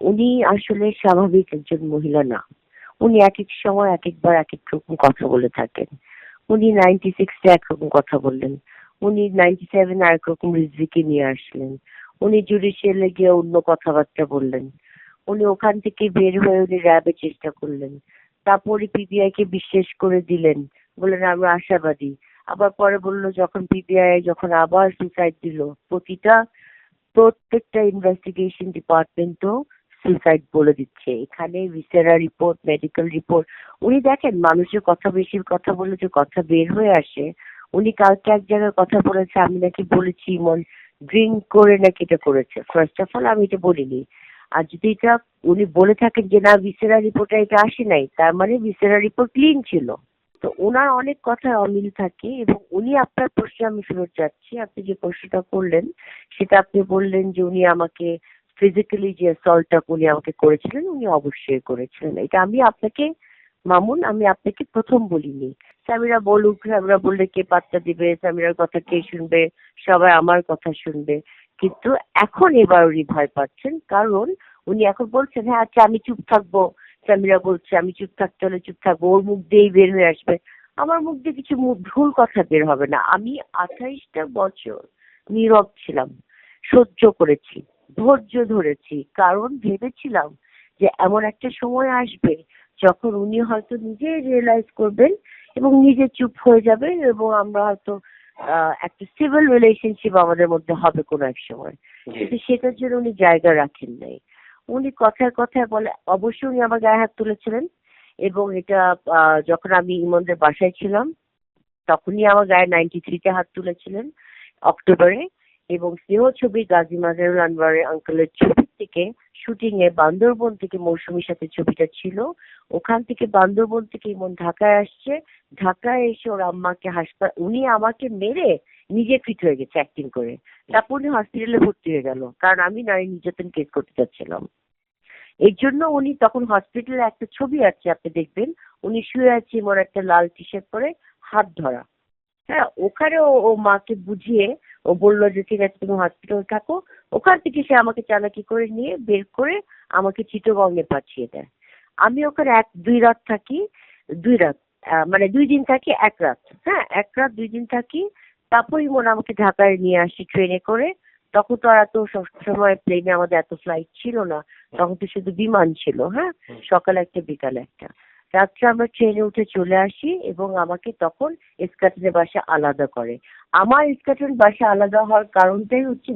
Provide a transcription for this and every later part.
উনি আসলে স্বাভাবিক একজন মহিলা না। উনি এক এক সময় এক একবার এক এক রকম কথা বলে থাকেন। উনি নাইনটি সিক্সে একরকম কথা বললেন। উনি নাইনটি সেভেন আরেক রকম রিজিকে নিয়ে আসলেন। উনি জুডিশিয়ালে গিয়ে অন্য কথাবার্তা বললেন। উনি ওখান থেকে বের হয়ে উনি র্যাবের চেষ্টা করলেন। তারপরে পিবিআই কে বিশ্বাস করে দিলেন। বললেন, আমরা আশাবাদী। আবার পরে বলল, যখন পিবিআই যখন আবার সুসাইড দিল, প্রতিটা, প্রত্যেকটা ইনভেস্টিগেশন ডিপার্টমেন্টও সুসাইড বলে দিচ্ছে। এখানে ভিসেরা রিপোর্ট মেডিকেল রিপোর্ট উনি দেখেন মানুষের কথা বেশি কথা বলে যে কথা বের হয়ে আসে, উনি কালকে এক জায়গায় কথা বলেছে, আমি নাকি বলেছি, মন ড্রিঙ্ক করে নাকি এটা করেছে। ফার্স্ট অফ অল আমি এটা বলিনি। আর যদি এটা উনি বলে থাকেন যে, না ভিসেরা রিপোর্টে এটা আসে নাই, তার মানে ভিসেরা রিপোর্ট ক্লিন ছিল। তো ওনার অনেক কথা অমিল থাকে এবং উনি আপনার প্রশ্নে আমি ফেরত যাচ্ছি। আপনি যে প্রশ্নটা করলেন, সেটা আপনি বললেন যে উনি আমাকে ফিজিক্যালি যে অ্যাসল্টটা উনি আমাকে করেছিলেন, উনি অবশ্যই করেছিলেন। এটা আমি আপনাকে, মামুন, আমি আপনাকে প্রথম বলিনি। স্যামিরা বলুক স্যামিরা বললে কে পাত্তা দিবে স্যামিরার কথা কে শুনবে, সবাই আমার কথা শুনবে। কিন্তু এখন এবার উনি ভয় পাচ্ছেন, কারণ উনি এখন বলছেন হ্যাঁ আচ্ছা আমি চুপ থাকব। স্যামিরা বলছে, আমি চুপ থাকতে হলে চুপ থাকব, ওর মুখ দিয়েই বের হয়ে আসবে। আমার মুখ দিয়ে কিছু ভুল কথা বের হবে না। আমি আঠাইশটা বছর নীরব ছিলাম, সহ্য করেছি। ধৈর্য ধরেছি। কারণ ভেবেছিলাম যে এমন একটা সময় আসবে যখন উনি হয়তো নিজে রিয়েলাইজ করবেন এবং নিজে চুপ হয়ে যাবে এবং আমরা হয়তো একটা সিভিল রিলেশনশিপ আমাদের মধ্যে হবে কোনো এক সময়। কিন্তু সেটার জন্য উনি জায়গা রাখেন নাই। উনি কথায় কথায় বলে অবশ্যই উনি আমার গায়ে হাত তুলেছিলেন এবং এটা যখন আমি ইমনদের বাসায় ছিলাম তখনই আমার গায়ে নাইনটি থ্রিতে হাত তুলেছিলেন অক্টোবরে। এবং স্নেহ ছবি গাজী মাজারুল আনোয়ারের আঙ্কেলের ছবি থেকে শুটিং এ বান্দরবন থেকে মৌসুমীর সাথে ছবিটা ছিল। ওখান থেকে বান্দরবন থেকে ইমন ঢাকায় আসছে। ঢাকায় এসে ওর আম্মাকে হাসপাতাল উনি আমাকে মেরে নিজে ফিট হয়ে গেছে অ্যাক্টিং করে। তারপর উনি হসপিটালে ভর্তি হয়ে গেল। কারণ আমি নারী নির্যাতন কেস করতে চাচ্ছিলাম এর জন্য উনি তখন হসপিটালে একটা ছবি আছে, আপনি দেখবেন। উনি শুয়ে আছে এমন একটা লাল টি শার্ট পরে, হাত ধরা। হ্যাঁ ওখানে ও মাকে বুঝিয়ে ও বলল যে ঠিক আছে তুমি হসপিটাল থাকো। ওখান থেকে সে আমাকে চালাকি করে নিয়ে বের করে আমাকে চিটগঙ্গে পাঠিয়ে দেয়। আমি ওখানে এক দুই রাত থাকি দুই রাত মানে দুই দিন থাকি এক রাত। হ্যাঁ এক রাত দুই দিন থাকি। তারপরই মনে আমাকে ঢাকায় নিয়ে আসি ট্রেনে করে। তখন তো আর এত সবসময় প্লেনে আমাদের এত ফ্লাইট ছিল না। তখন তো শুধু বিমান ছিল হ্যাঁ? সকালে একটা বিকালে একটা। রাত্রে আমরা ট্রেনে উঠে চলে আসি এবং আমাকে তখন এসকাটনের বাসা আলাদা করে। আমার এসকাটন বাসা আলাদা হওয়ার কারণটাই হচ্ছে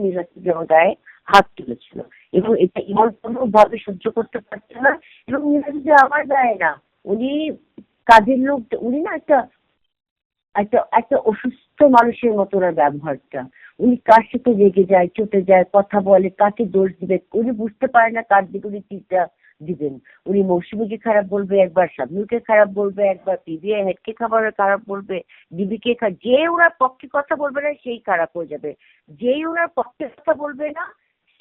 আমার গায়ে হাত তুলেছিল এবং এটা ইমন কোনোভাবে সহ্য করতে পারছে না এবং নীলাচি আমার গায়ে না। উনি কাজের লোক, উনি না একটা একটা একটা অসুস্থ মানুষের মতো ওনার ব্যবহারটা। উনি কার সাথে রেগে যায়, চটে যায়, কথা বলে, কাকে দোষ দিবে, উনি বুঝতে পারে না কার দিকে উনি তীরটা দিবেন। উনি মৌসুমীকে খারাপ বলবে, একবার শাবনুরকে খারাপ বলবে, একবার পিবিআই হেডকে খাবার খারাপ বলবে ডিবিকে যে ওনার পক্ষে কথা বলবে না, সেই খারাপ হয়ে যাবে। যেই ওনার পক্ষে কথা বলবে না,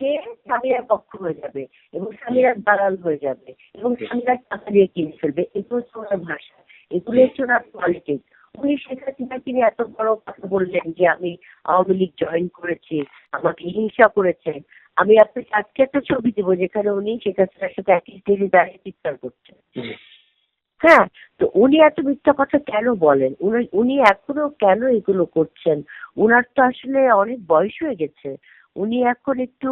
সে স্বামীরা পক্ষ হয়ে যাবে এবং স্বামীরা দালাল হয়ে যাবে এবং স্বামীরা টাকা দিয়ে কিনে ফেলবে। এগুলো হচ্ছে ওনার ভাষা, এগুলো হচ্ছে ওনার পলিটিক্স উনি শেখ হাসিনাকে নিয়ে এত বড় কথা বললেন যে, আমি আওয়ামী লীগ জয়েন করেছি, আমাকে হিংসা করেছে আমি আপনাকে আজকে একটা ছবি দেবো যেখানে উনি শেখ হাসিনার সাথে একই স্টেজে দাঁড়িয়ে চিৎকার করছেন। হ্যাঁ তো উনি এত মিথ্যা কথা কেন বলেন? উনি উনি এখনও কেন এগুলো করছেন? উনার তো আসলে অনেক বয়স হয়ে গেছে। উনি এখন একটু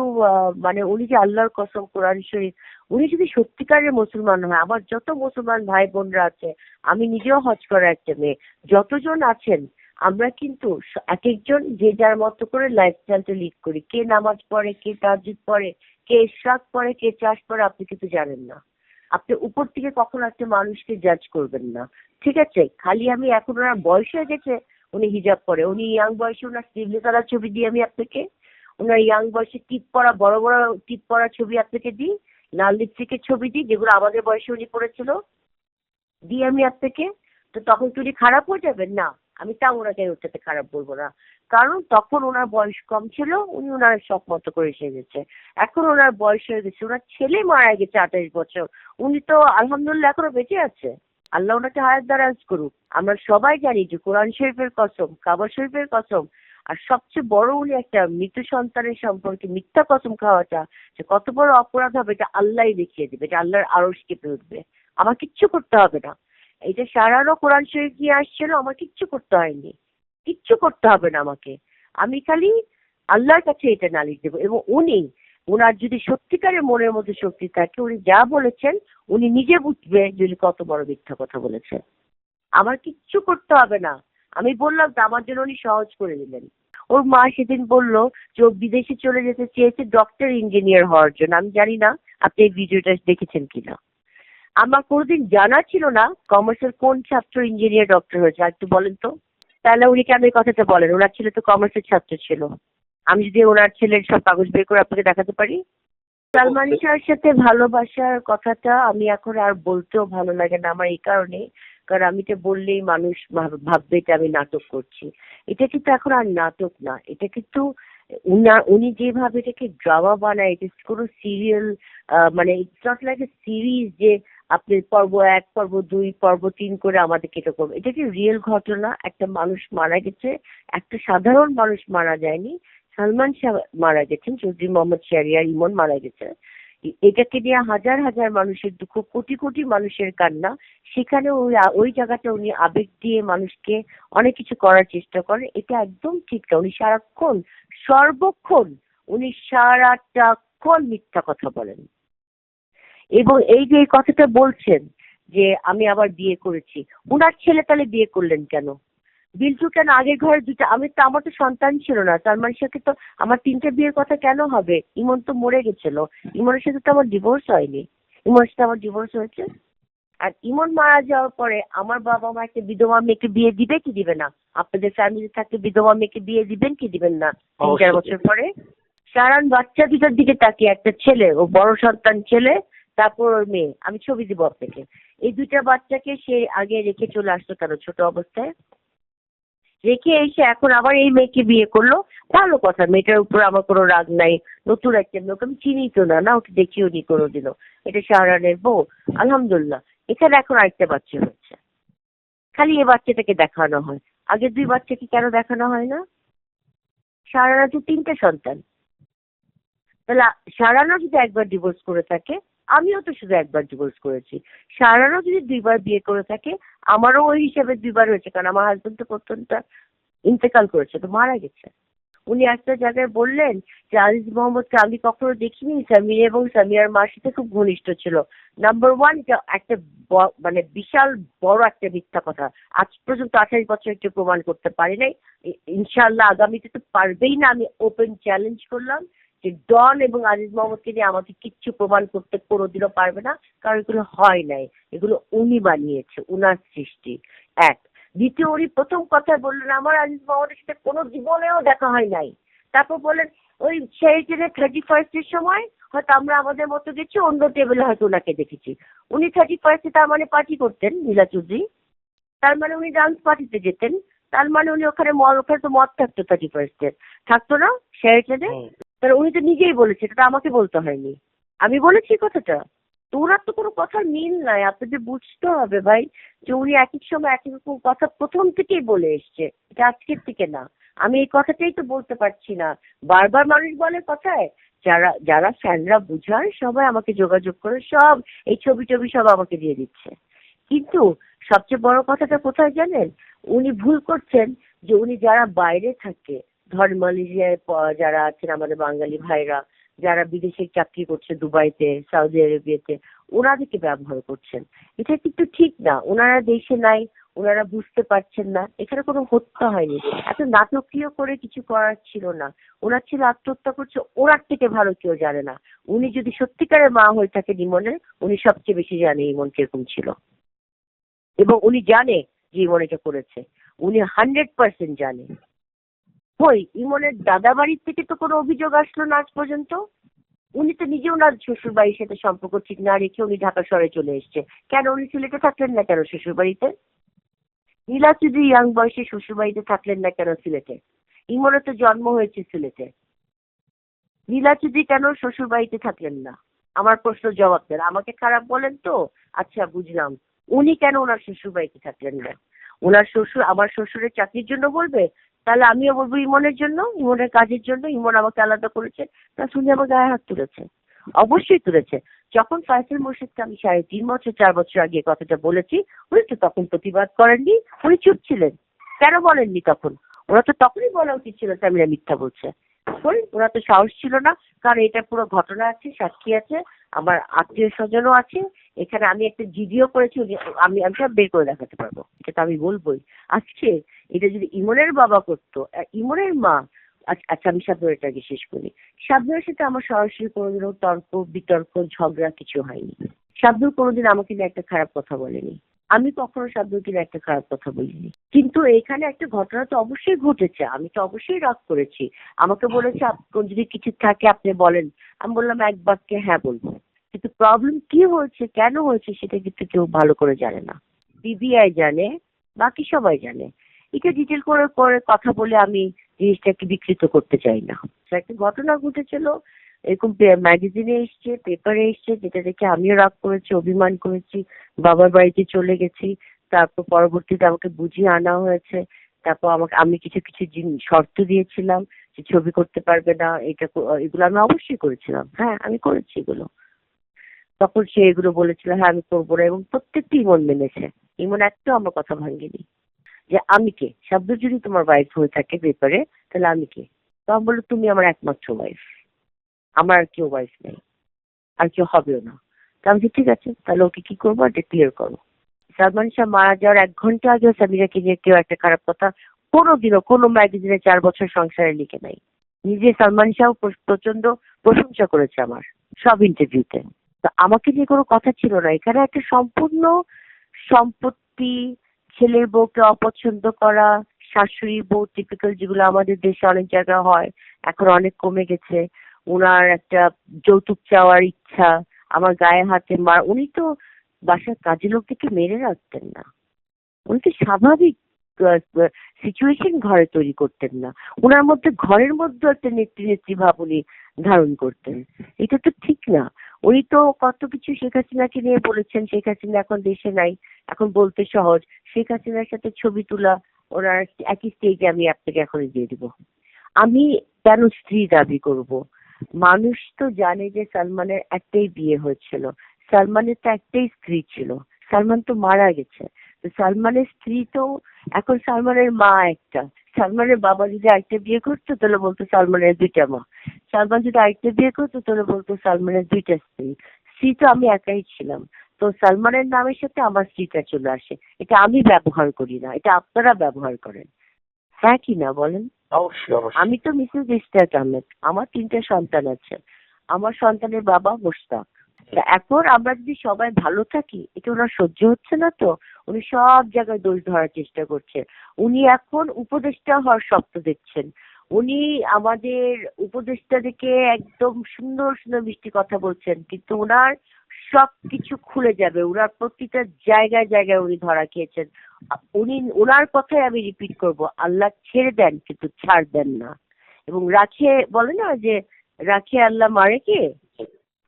মানে উনি যে আল্লাহর কসম কোরআন শরীফ উনি যদি সত্যিকারের মুসলমান হয় আমার যত মুসলমান ভাই বোনরা আছে আমি নিজেও হজ করা একটা মেয়ে। যতজন আছেন আমরা কিন্তু এক একজন যে যার মতো করে লাইফস্টাইলটা লিড করি। কে নামাজ পড়ে, কে তাজিদ পড়ে, কে ইশরাক পড়ে, কে চাষ পড়ে, আপনি কিন্তু জানেন না। আপনি উপর থেকে কখনো একটা মানুষকে জাজ করবেন না। ঠিক আছে? খালি আমি এখন ওনার বয়স হয়ে গেছে, উনি হিজাব পরে। উনি ইয়াং বয়সে ওনার স্লিভলেস ছবি দিই আমি আপনাকে। ওনার ইয়াং বয়সে টিপ পরা, বড় বড় টিপ পরা ছবি আপনাকে দিই। লাল লিপস্টিকের ছবি দিই, যেগুলো আমাদের বয়সে উনি পড়েছিল, দিই আমি আপনাকে। তো তখন উনি খারাপ হয়ে যাবেন? না। আমি তা ওনাকে সাথে খারাপ বলব না। কারণ তখন ওনার বয়স কম ছিল, উনি ওনার শখ মতো করে এসে গেছে। এখন ওনার বয়স হয়ে গেছে, ওনার ছেলে মারা গেছে আঠাশ বছর। উনি তো আলহামদুলিল্লাহ এখনও বেঁচে আছে। আল্লাহ ওনাকে হায়াত দারাজ করুক। আমরা সবাই জানি যে কোরআন শরীফের কসম, কাবা শরীফের কসম, আর সবচেয়ে বড় উনি একটা মৃত সন্তানের সম্পর্কে মিথ্যা কসম খাওয়াটা, যে কত বড় অপরাধ হবে এটা আল্লাহই দেখিয়ে দেবে, এটা আল্লাহর আরশ কেঁপে উঠবে আমার কিচ্ছু করতে হবে না। এটা সারানো কোরআন শরীফ নিয়ে আসছিল, আমার কিচ্ছু করতে হয়নি। কিচ্ছু করতে হবে না আমাকে। আমি খালি আল্লাহর কাছে এটা নালিশ দেবো এবং উনি ওনার যদি সত্যিকারের মনের মধ্যে শক্তি থাকে, উনি যা বলেছেন, উনি নিজে বুঝবে যে উনি কত বড় মিথ্যা কথা বলেছেন। আমার কিচ্ছু করতে হবে না। আমি বললাম তো, আমার জন্য উনি সহজ করে দিলেন। ওর মা সেদিন বলল যে ও বিদেশে চলে যেতে চেয়েছে ডক্টর ইঞ্জিনিয়ার হওয়ার জন্য। আমি জানি না, আপনি এই ভিডিওটা দেখেছেন কিনা। আমার কোনোদিন জানা ছিল না কমার্সের কোন ছাত্র ইঞ্জিনিয়ার ডক্টর হয়েছে। একটু বলেন তো। তাহলে উনি কেন এই কথাটা বলেন? ওনার ছেলে তো কমার্সের ছাত্র ছিল। আমি যদি ওনার ছেলের সব কাগজ বের করে আপনাকে দেখাতে পারি? সালমান শাহর সাথে ভালোবাসার কথাটা আমি এখন আর বলতেও ভালো লাগে না আমার এই কারণে। কারণ আমি তো বললেই মানুষ ভাব- ভাববে এটা আমি নাটক করছি। এটা কিন্তু এখন আর নাটক না। এটা কিন্তু উনি যেভাবে এটাকে ড্রামা বানায় এটা কোনো সিরিয়াল মানে it's not like a series যে আপনি পর্ব এক, পর্ব দুই, পর্ব তিন করে আমাদেরকে এরকম এটা কি রিয়েল ঘটনা? একটা মানুষ মারা গেছে, একটা সাধারণ মানুষ মারা যায়নি, সালমান শাহ মারা গেছেন, চৌধুরী মোহাম্মদ শাহরিয়ার ইমন মারা গেছে। এটাকে নিয়ে হাজার হাজার মানুষের দুঃখ, কোটি কোটি মানুষের কান্না। সেখানে ওই ওই জায়গাটা উনি আবেগ দিয়ে মানুষকে অনেক কিছু করার চেষ্টা করেন। এটা একদম ঠিক না। উনি সারাক্ষণ, সর্বক্ষণ, উনি সারাটাক্ষণ মিথ্যা কথা বলেন। এবং এই যে এই কথাটা বলছেন যে আমি আবার বিয়ে করেছি উনার ছেলে তাহলে বিয়ে করলেন কেন? বিল্টু কেন আগের ঘরে দুটো আমি তো আমার তো সন্তান ছিল না সালমান শাহকে তো আমার তিনটে বিয়ের কথা কেন হবে? ইমন তো মরে গেছিল ইমনের সাথে তো আমার ডিভোর্স হয়নি ইমনের সাথে আমার ডিভোর্স হয়েছে। আর ইমন মারা যাওয়ার পরে আমার বাবা মা একটা বিধবা মেয়েকে বিয়ে দিবে কি দিবে না? আপনাদের ফ্যামিলি থাকতে বিধবা মেয়েকে বিয়ে দিবেন কি দিবেন না? তিন চার বছর পরে? সারান বাচ্চা দুটার দিকে তাকিয়ে একটা ছেলে ও বড় সন্তান ছেলে তারপর ওর মেয়ে। আমি ছবি দিব আপনাকে। এই দুইটা বাচ্চাকে সে আগে রেখে চলে আসতো কেন? ছোট অবস্থায়। রেখে এসে এখন আবার এই মেয়েকে বিয়ে করল। ভালো কথা, মেয়েটার উপর আমার কোনো রাগ নাই। নতুন একটা মেয়ে আমি চিনি তো না। না, ওকে দেখিও নি কোনোদিনও। এটা শাহরানের বউ। আলহামদুলিল্লাহ। এখানে এখন আরেকটা বাচ্চা হচ্ছে খালি এ বাচ্চাটাকে দেখানো হয়। আগের দুই বাচ্চাকে কেন দেখানো হয় না? শাহরানা তো তিনটে সন্তান। তাহলে শাহরানা যদি একবার ডিভোর্স করে থাকে আমিও তো শুধু একবার ডিভোর্স করেছি। শাহরানা যদি দুইবার বিয়ে করে থাকে, আমারও ওই হিসাবে দুইবার হয়েছে, কারণ আমার হাজবেন্ড তো প্রত্যন্ত ইন্তেকাল করেছে, তো মারা গেছে। উনি একটা জায়গায় বললেন যে আজিজ মোহাম্মদকে আমি কখনো দেখিনি সামির এবং সামিয়ার মার সাথে খুব ঘনিষ্ঠ ছিল। নাম্বার ওয়ান এটা একটা মানে বিশাল বড় একটা মিথ্যা কথা। আজ পর্যন্ত আঠাশ বছর একটু প্রমাণ করতে পারি নাই। ইনশাল্লাহ আগামীতে তো পারবেই না, আমি ওপেন চ্যালেঞ্জ করলাম। যে ডন এবং আজিজ মোহাম্মদকে নিয়ে আমাকে কিচ্ছু প্রমাণ করতে কোনোদিনও পারবে না, কারণ এগুলো হয় নাই। এগুলো উনি বানিয়েছে, উনার সৃষ্টি। এক। দ্বিতীয়, উনি প্রথম কথা বললেন, আমার আজিজ মোহাম্মদের সাথে কোনো জীবনেও দেখা হয় নাই। তারপর বললেন, ওই সেই দিনে থার্টি ফার্স্টের সময় হয়তো আমরা আমাদের মতো গেছি অন্য টেবিলে হয়তো ওনাকে দেখেছি। উনি থার্টি ফার্স্টে তার মানে পার্টি করতেন, নীলা চৌধুরী। তার মানে উনি ডান্স পার্টিতে যেতেন। তার মানে উনি ওখানে মদ, ওখানে তো মদ থাকতো থার্টি ফার্স্টে থাকতো না? হুম। তাহলে উনি তো নিজেই বলেছে, এটা আমাকে বলতে হয়নি। আমি বলেছি কথাটা। তো ওনার তো কোনো কথার মিল নাই, আপনাদের বুঝতে হবে ভাই যে উনি এক এক সময় এক রকম কথা প্রথম থেকেই বলে এসছে, এটা আজকের থেকে না। আমি এই কথাটাই তো বলতে পারছি না। বারবার মানুষ বলে কথায়, যারা যারা ফ্যানরা বুঝায় সবাই আমাকে যোগাযোগ করে, সব এই ছবি টবি সব আমাকে দিয়ে দিচ্ছে। কিন্তু সবচেয়ে বড় কথাটা কোথায় জানেন? উনি ভুল করছেন যে উনি যারা বাইরে থাকে ধর মালয়েশিয়ায় যারা আছেন আমাদের বাঙালি ভাইরা, যারা বিদেশে চাকরি করছে দুবাইতে, সৌদি আরবিয়াতে, ওনাদেরকে ব্যবহার করছেন। এটা কিন্তু ঠিক না। ওনারা দেশে নাই, ওনারা বুঝতে পারছেন না। এখানে কোনো হত্যা হয়নি। এত নাটকীয় করে কিছু করার ছিল না। ওনার ছেলে আত্মহত্যা করছে, ওনার থেকে ভালো কেউ জানে না। উনি যদি সত্যিকারের মা হয়ে থাকে ইমনের উনি সবচেয়ে বেশি জানে ইমন কীরকম ছিল। এবং উনি জানে যে ইমন এটা করেছে। উনি হান্ড্রেড পার্সেন্ট জানে। কই ইমনের দাদা বাড়ির থেকে তো কোনো অভিযোগ আসলো না আজ পর্যন্ত? উনি তো নিজে ওনার শ্বশুর বাড়ির সাথে সম্পর্ক ঠিক না রেখে উনি ঢাকা শহরে চলে এসছে। কেন উনি সিলেটে থাকলেন না কেন শ্বশুর বাড়িতে নীলা চৌধুরী ইয়াং বয়সে শ্বশুর বাড়িতে থাকলেন না কেন সিলেটে? ইমনের তো জন্ম হয়েছে সিলেটে। নীলা চৌধুরী কেন শ্বশুর বাড়িতে থাকলেন না? আমার প্রশ্ন জবাব দেন। আমাকে খারাপ বলেন তো? আচ্ছা বুঝলাম। উনি কেন ওনার শ্বশুর বাড়িতে থাকলেন না? ওনার শ্বশুর, আমার শ্বশুরের চাকরির জন্য বলবে? তাহলে আমিও বলব ইমনের জন্য, ইমনের কাজের জন্য, ইমন আমাকে আলাদা করেছে, তা শুনে আমার গায়ে হাত তুলেছে, অবশ্যই তুলেছে। যখন ফয়সাল মুর্শিদকে আমি সাড়ে তিন বছর, চার বছর আগে কথাটা বলেছি, উনি তো তখন প্রতিবাদ করেননি, উনি চুপ ছিলেন। কেন বলেননি তখন? ওরা তো তখনই বলা উচিত ছিল সামিরা মিথ্যা বলছে। ওরা তো সাহস ছিল না, কারণ এটা পুরো ঘটনা আছে, সাক্ষী আছে, আমার আত্মীয় স্বজনও আছে এখানে আমি একটা ভিডিও করেছি আমি আমি সব বের করে দেখাতে পারব। এটা তো আমি বলবোই। আজকে এটা যদি ইমনের বাবা করতো ইমনের মা আচ্ছা আচ্ছা আমি সাবধানটাকে শেষ করি। সাবধানের সাথে আমার সরাসরি কোনোদিনও তর্ক, বিতর্ক, ঝগড়া কিছু হয়নি। শাবদুল কোনোদিন আমাকে নিয়ে একটা খারাপ কথা বলেনি। আমি কখনো শাবদুলকে নিয়ে একটা খারাপ কথা বলিনি। কিন্তু এখানে একটা ঘটনা তো অবশ্যই ঘটেছে। আমি তো অবশ্যই রাগ করেছি। আমাকে বলেছে যদি কিছু থাকে, আপনি বলেন। আমি বললাম, এক বাক্যে হ্যাঁ বলব। কিন্তু প্রবলেম কি হয়েছে, কেন হয়েছে সেটা কিন্তু কেউ ভালো করে জানে না। বিবিআই জানে, বাকি সবাই জানে। এটা ডিটেল করে করে কথা বলে আমি জিনিসটাকে বিকৃত করতে চাই না। একটা ঘটনা ঘটেছিল, এরকম ম্যাগাজিনে এসছে পেপারে এসছে, যেটা দেখে আমিও রাগ করেছি, অভিমান করেছি, বাবার বাড়িতে চলে গেছি, তারপর পরবর্তীতে আমাকে বুঝিয়ে আনা হয়েছে, তারপর আমাকে, আমি কিছু কিছু শর্ত দিয়েছিলাম যে ছবি করতে পারবে না, এটা এগুলো আমি অবশ্যই করেছিলাম। হ্যাঁ আমি করেছি এগুলো। তখন সে এগুলো বলেছিল হ্যাঁ আমি করব না। এবং প্রত্যেকটি ইমন মেনেছে। ইমন একটাও আমার কথা ভাঙেনি। যে আমি কে? শব্দ যদি তোমার ওয়াইফ হয়ে থাকে পেপারে, তাহলে আমি কে? তো আমি বলল তুমি আমার একমাত্র ওয়াইফ আমার আর কেউ ওয়াইফ নেই। আর কেউ হবেও না। তা আমি ঠিক আছে, তাহলে ওকে কি করব? এটা ক্লিয়ার করো সালমান শাহ মারা যাওয়ার এক ঘণ্টা আগেও সামিরাকে নিয়ে কেউ একটা খারাপ কথা কোনোদিনও কোনো ম্যাগাজিনে চার বছর সংসারে লিখে নাই। নিজে সালমান শাহ প্রচণ্ড প্রশংসা করেছে আমার সব ইন্টারভিউতে আমাকে নিয়ে কোনো কথা ছিল না। এখানে একটা সম্পূর্ণ সম্পত্তি, ছেলের বউকে অপছন্দ করা, শাশুড়ি বউ টিপিক্যাল যেগুলো আমাদের দেশে অনেক জায়গায় হয়, এখন অনেক কমে গেছে। ওনার একটা যৌতুক চাওয়ার ইচ্ছা, আমার গায়ে হাতে মার উনি তো বাসার কাজের লোকদেরকে মেরে রাখতেন না। উনি তো স্বাভাবিক সিচুয়েশন ঘরে তৈরি করতেন না। ওনার মধ্যে ঘরের মধ্যে একটা নেত্রী নেত্রী ভাব উনি ধারণ করতেন। এটা তো ঠিক না। উনি তো কত কিছু শেখ হাসিনাকে নিয়ে বলেছেন, শেখ হাসিনা এখন দেশে নাই, এখন বলতে সহজ। শেখ হাসিনার সাথে ছবি তোলা, ওনার একই স্টেজে আমি আপনাকে এখন দিয়ে দিব। আমি কেন স্ত্রী দাবি করব? মানুষ তো জানে যে সালমানের একটাই বিয়ে হয়েছিল। সালমানের তো একটাই স্ত্রী ছিল। সালমান তো মারা গেছে। সালমানের স্ত্রী তো এখন সালমানের মা একটা। সালমানের বাবা যদি আরেকটা বিয়ে করতো তাহলে বলতো সালমানের দুইটা মা। সালমান যদি আরেকটা বিয়ে করতো তাহলে বলতো সালমানের দুইটা স্ত্রী। স্ত্রী তো আমি একাই ছিলাম। তো সালমানের নামের সাথে আমার স্ত্রীটা চলে আসে। এটা আমি ব্যবহার করি না। এটা আপনারা ব্যবহার করেন। হ্যাঁ কি না বলেন? আমি তো মিসেস ইস্তাক আহমেদ। আমার তিনটে সন্তান আছে। আমার সন্তানের বাবা মোস্তাক এখন আমরা যদি সবাই ভালো থাকি এটা ওনার সহ্য হচ্ছে না তো? উনি সব জায়গায় দোষ ধরার চেষ্টা করছে উনি এখন উপদেষ্টা হওয়ার স্বপ্ন দেখছেন। উনি আমাদের উপদেষ্টা দেখে একদম সুন্দর সুন্দর মিষ্টি কথা বলছেন, কিন্তু ওনার সব কিছু খুলে যাবে। ওনার প্রতিটা জায়গায় জায়গায় উনি ধরা খেয়েছেন। উনি, ওনার কথাই আমি রিপিট করব, আল্লাহ ছেড়ে দেন কিন্তু ছাড় দেন না। এবং রাখে, বলে না যে, রাখে আল্লাহ মারে কে?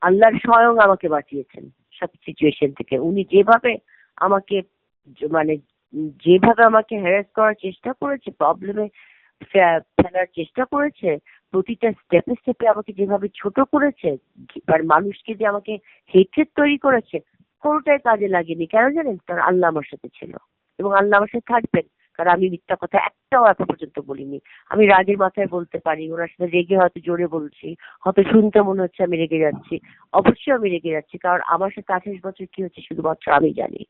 আল্লাহর স্বয়ং আমাকে বাঁচিয়েছেন সব সিচুয়েশন থেকে। উনি যেভাবে আমাকে মানে যেভাবে আমাকে হ্যারাস করার চেষ্টা করেছে প্রবলেমে ফেলার চেষ্টা করেছে, প্রতিটা স্টেপে স্টেপে আমাকে যেভাবে ছোট করেছে আর মানুষকে যে আমাকে হেট্রেড তৈরি করেছে, কোনোটাই কাজে লাগেনি। কেন জানেন? কারণ আল্লাহ আমার সাথে ছিল এবং আল্লাহ আমার সাথে থাকবেন। কারণ আমি মিথ্যা কথা একটাও এখন পর্যন্ত বলিনি। আমি রাগের মাথায় বলতে পারি, ওনার সাথে রেগে হয়তো জোরে বলছি, হয়তো শুনতে মনে হচ্ছে আমি রেগে যাচ্ছি, অবশ্যই আমি রেগে যাচ্ছি, কারণ আমার সাথে আঠাশ বছর কি হচ্ছে শুধুমাত্র আমি জানি।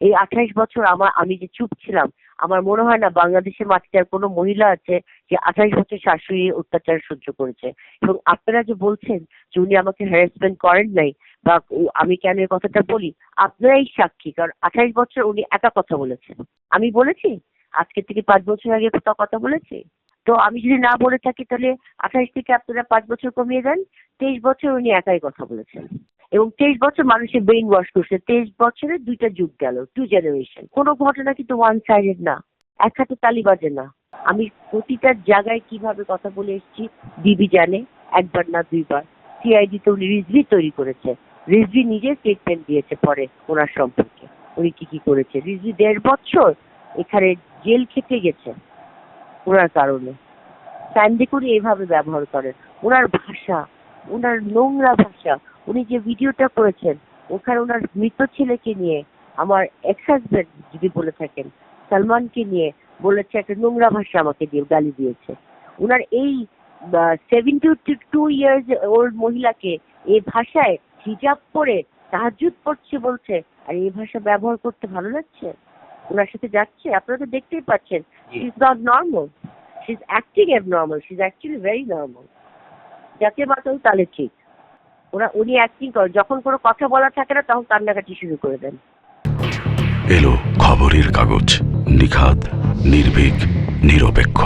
এই আঠাশ বছর আমার, আমি যে চুপ ছিলাম, আমার মনে হয় না বাংলাদেশের মাটিতে আর কোনো মহিলা আছে যে আঠাশ বছর শাশুড়ি অত্যাচার সহ্য করেছে। এবং আপনারা যে বলছেন যে উনি আমাকে হ্যারাসমেন্ট করেন নাই, বা আমি কেন এই কথাটা বলি, আপনারাই সাক্ষী, কারণ আঠাশ বছর উনি একা কথা বলেছেন। আমি বলেছি আজকে থেকে পাঁচ বছর আগে কোথাও কথা বলেছে? তো আমি যদি না বলে থাকি তাহলে আঠাশ থেকে আপনারা পাঁচ বছর কমিয়ে দেন, তেইশ বছর উনি একাই কথা বলেছেন। এবং তেইশ বছর মানুষের ব্রেইন ওয়াশ করছে। তেইশ বছরে দুইটা যুগ গেল টু জেনারেশন কোনো ঘটনা কিন্তু ওয়ান সাইডেড না। এক হাতে তালি বাজে না। আমি প্রতিটা জায়গায় কীভাবে কথা বলে এসেছি বিবি জানে, একবার না দুইবার। সিআইডি তো উনি রিজভি তৈরি করেছে। রিজভি নিজে স্টেটমেন্ট দিয়েছে পরে ওনার সম্পর্কে। উনি কি কি করেছে? রিজভি দেড় বছর এখানে জেল খেটে গেছে ওনার কারণে। স্যান্ডি করে এইভাবে ব্যবহার করেন। ওনার ভাষা ওনার নোংরা ভাষা, উনি যে ভিডিওটা করেছেন ওখানে ওনার মৃত ছেলেকে নিয়ে আমার এক্স হাজবেন্ড যদি বলে থাকেন, সালমানকে নিয়ে বলেছে, একটা নোংরা ভাষা আমাকে দিয়ে গালি দিয়েছে। ওনার এই সেভেন্টি টু ইয়ার্স ওল্ড মহিলাকে এই ভাষায় হিজাব পরে তাহাজুদ পড়ছে বলছে, আর এই ভাষা ব্যবহার করতে ভালো লাগছে? ওনার সাথে যাচ্ছে আপনারা তো দেখতেই পাচ্ছেন। Is not normal she is acting abnormal she is actually very normal যাকে বাতাও তাহলে ঠিক। ওরা উনি অ্যাক্টিং করে। যখন কোনো কথা বলা থাকে না তখন কান্নাকাটি শুরু করে দেন। এলো খবরের কাগজ। নিখাত নির্ভীক নিরপেক্ষ।